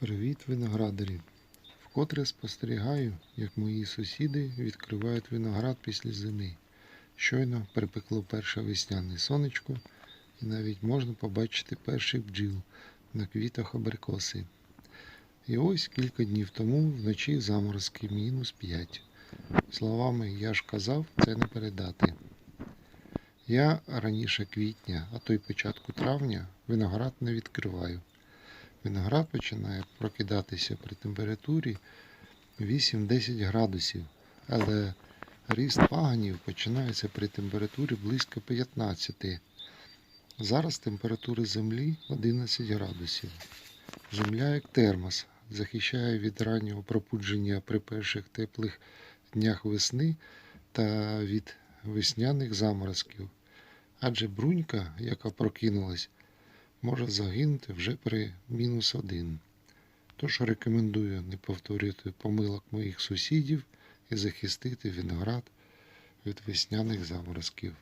Привіт, виноградарі! Вкотре спостерігаю, як мої сусіди відкривають виноград після зими. Щойно припекло перше весняне сонечко, і навіть можна побачити перших бджіл на квітах абрикоси. І ось кілька днів тому вночі заморозки мінус 5. Словами я ж казав, це не передати. Я раніше квітня, а то й початку травня виноград не відкриваю. Виноград починає прокидатися при температурі 8-10 градусів, але ріст паганів починається при температурі близько 15. Зараз температура землі 11 градусів. Земля як термос захищає від раннього пробудження при перших теплих днях весни та від весняних заморозків. Адже брунька, яка прокинулась, може загинути вже при мінус один. Тож рекомендую не повторювати помилок моїх сусідів і захистити виноград від весняних заморозків.